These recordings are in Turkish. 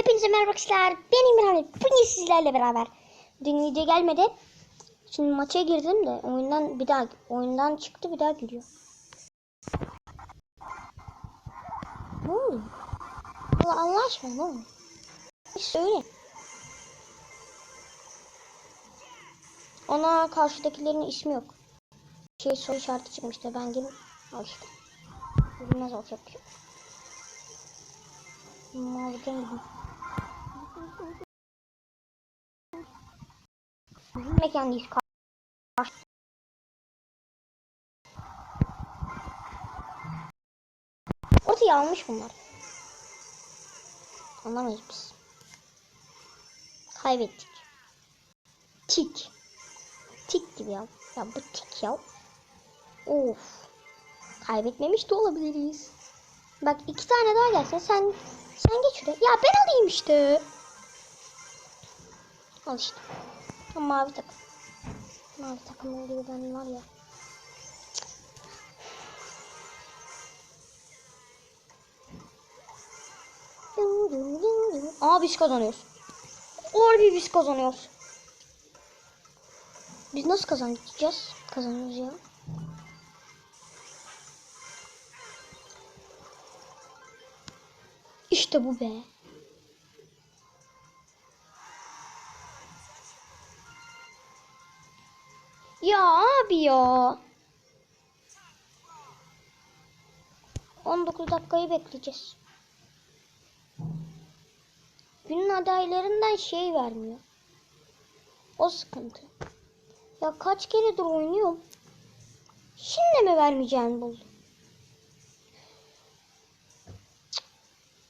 Hepinize merhaba arkadaşlar. Ben İmran. Bugün sizlerle beraber. Dün video gelmedi. Şimdi maça girdim de oyundan bir daha oyundan çıktı bir daha giriyor. Ne oluyor? Allah, Allah aşkına ne oluyor? Bir Söyle. Ona karşıdakilerin ismi yok. Şey soru işareti çıkmıştı. Ben girip al işte. Bilmez olacak bir şey. Gidin. Bizim mekandayız. Karşı. Ortaya almış bunlar. Anlamayız biz. Kaybettik. Tik. Tik gibi ya. Ya bu tik ya. Of. Kaybetmemiş de olabiliriz. Bak iki tane daha gelsin. Sen sen geç şuraya. Ya ben alayım işte. Al işte. Tam mavi takım. Mavi takım oluyor ben var ya. Aa biz kazanıyoruz. Harbi biz kazanıyoruz. Biz nasıl kazanacağız? Kazanıyoruz ya. İşte bu be. Ya abi ya. 19 dakikayı bekleyeceğiz. Günün adaylarından şey vermiyor. O sıkıntı. Ya kaç keredir oynuyorum. Şimdi mi vermeyeceğini buldum.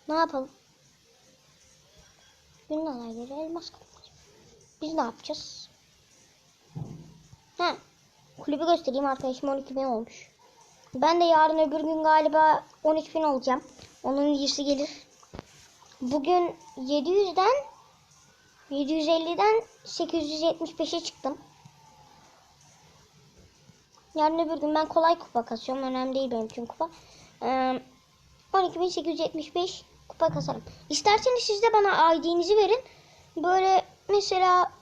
Ne yapalım? Günün adayları elmas kapatacak. Biz ne yapacağız? He. Kulübü göstereyim arkadaşım 12 bin olmuş. Ben de yarın öbür gün galiba 13 bin olacağım. Onun iyisi gelir. Bugün 700'den 750'den 875'e çıktım. Yarın öbür gün ben kolay kupa kasıyorum. Önemli değil benim için kupa. Ee, 12.875 kupa kasarım. İsterseniz siz de bana ID'nizi verin. Böyle mesela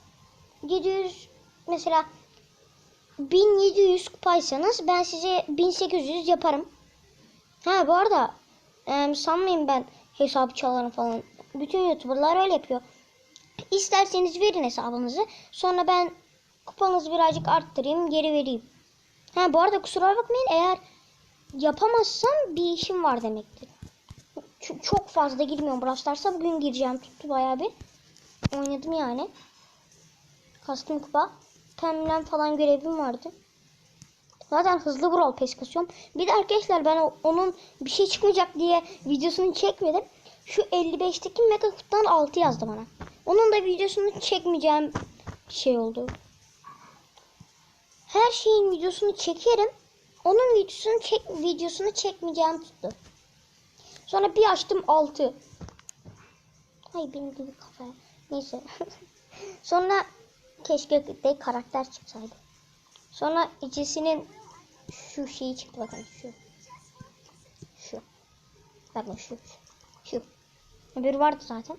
700 mesela 1700 kupaysanız ben size 1800 yaparım. Ha bu arada e, sanmayın ben hesabı çalarım falan. Bütün youtuberlar öyle yapıyor. İsterseniz verin hesabınızı. Sonra ben kupanızı birazcık arttırayım geri vereyim. Ha bu arada kusura bakmayın eğer yapamazsam bir işim var demektir. Ç- çok fazla girmiyorum Brawl. Bugün gireceğim tuttu bayağı bir. Oynadım yani. Kastım kupa. Pemlen falan görevim vardı. Zaten hızlı brawl pes kasıyorum. Bir de arkadaşlar ben onun bir şey çıkmayacak diye videosunu çekmedim. Şu 55'teki mega kutudan 6 yazdı bana. Onun da videosunu çekmeyeceğim şey oldu. Her şeyin videosunu çekerim. Onun videosunu çek videosunu çekmeyeceğim tuttu. Sonra bir açtım 6. Ay benim gibi kafaya. Neyse. Sonra keşke de karakter çıksaydı. Sonra içisinin şu şeyi çıktı bakın şu. Şu. Bakın şu. Şu. Bir vardı zaten.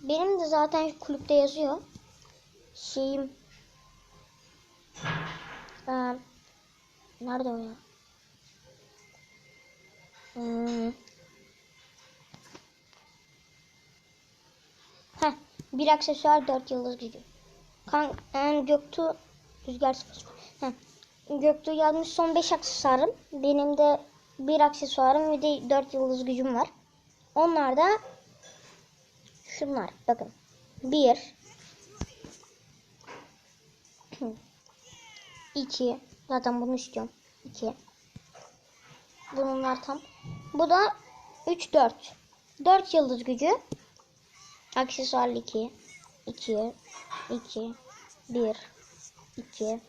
Benim de zaten kulüpte yazıyor. Şeyim. Ee, nerede o ya? Hmm. Bir aksesuar 4 yıldız gücü. Kan yani Göktuğ rüzgar sıfır. Heh. Göktuğ yazmış son 5 aksesuarım. Benim de bir aksesuarım ve de 4 yıldız gücüm var. Onlar da şunlar. Bakın. 1 2 Zaten bunu istiyorum. 2 Bunlar tam. Bu da 3 4. 4 yıldız gücü. Aksesuarlı 2 2 2 1 2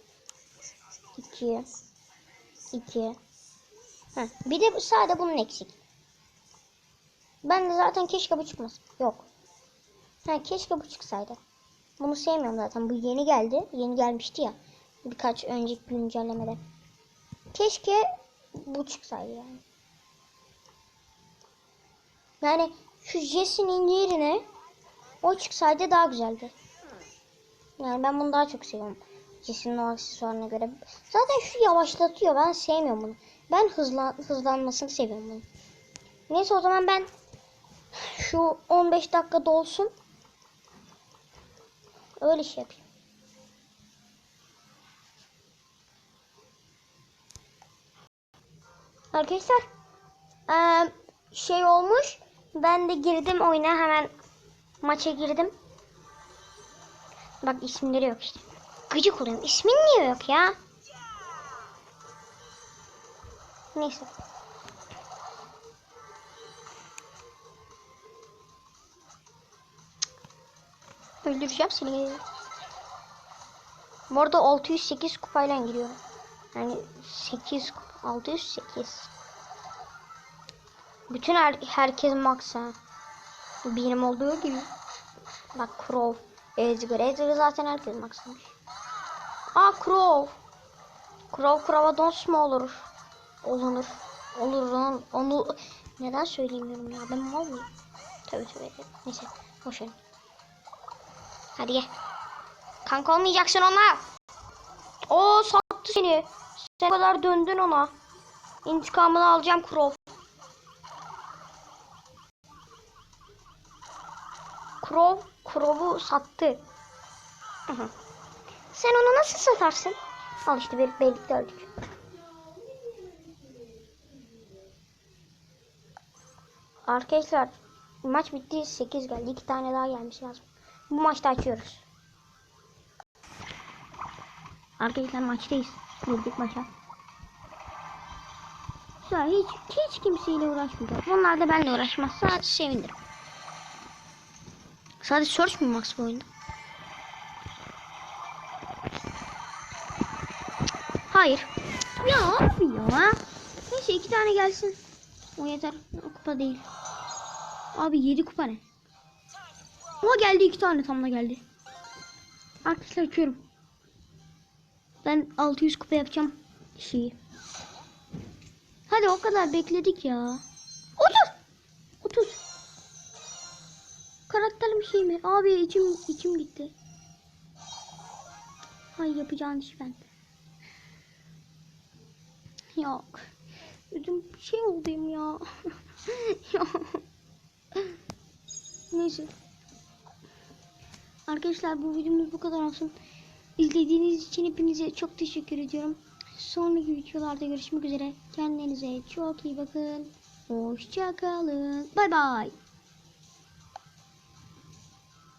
2 2 Heh, bir de sadece bunun eksik. Ben de zaten keşke bu çıkmasın. Yok. Ha keşke bu çıksaydı. Bunu sevmiyorum zaten. Bu yeni geldi. Yeni gelmişti ya. Birkaç önceki güncellemede. Keşke bu çıksaydı yani. Yani şu Jesse'nin yerine o çıksaydı daha güzeldi. Yani ben bunu daha çok seviyorum. Jesse'nin o aksesuarına göre. Zaten şu yavaşlatıyor. Ben sevmiyorum bunu. Ben hızlan hızlanmasını seviyorum bunu. Neyse o zaman ben şu 15 dakika dolsun. Öyle şey yapayım. Arkadaşlar şey olmuş. Ben de girdim oyuna hemen maça girdim. Bak isimleri yok işte. Gıcık oluyorum. İsmin niye yok ya? Neyse. Öldüreceğim seni. Bu arada 608 kupayla giriyorum. Yani 8 kupa. 608. Bütün her, herkes max ha. Benim olduğu gibi. Bak Crow. Ezgur. Ezgur zaten herkes max'mış. Aa Crow. Crow Crow'a dons mu olur? Olunur. Olur onu, onu neden söyleyemiyorum ya ben mal mıyım? Tabii tabii. Neyse boş verin. Hadi gel. Kanka olmayacaksın ona. O sattı seni. Sen kadar döndün ona. İntikamını alacağım Crow. Crow, Crow'u sattı. Sen onu nasıl satarsın? Al işte bir birlikte öldük. Arkadaşlar maç bitti 8 geldi. 2 tane daha gelmiş lazım. Bu maçta açıyoruz. Arkadaşlar maçtayız. Girdik maça. Güzel hiç, hiç kimseyle uğraşmayacağım. Onlar da benimle uğraşmaz. Sadece sevinirim. Sadece search mi max bu oyunda? Hayır. Ya abi ya. Neyse iki tane gelsin. O yeter. O kupa değil. Abi yedi kupa ne? Ama geldi iki tane tam da geldi. Arkadaşlar açıyorum. Ben 600 kupa yapacağım şeyi. Hadi o kadar bekledik ya. 30. 30. Karakterli bir şey mi? Abi içim içim gitti. Hay yapacağın iş ben. Yok. Bir şey oldum ya. ya. Neyse. Arkadaşlar bu videomuz bu kadar olsun. İzlediğiniz için hepinize çok teşekkür ediyorum. Sonraki videolarda görüşmek üzere. Kendinize çok iyi bakın. Hoşçakalın. Bay bay.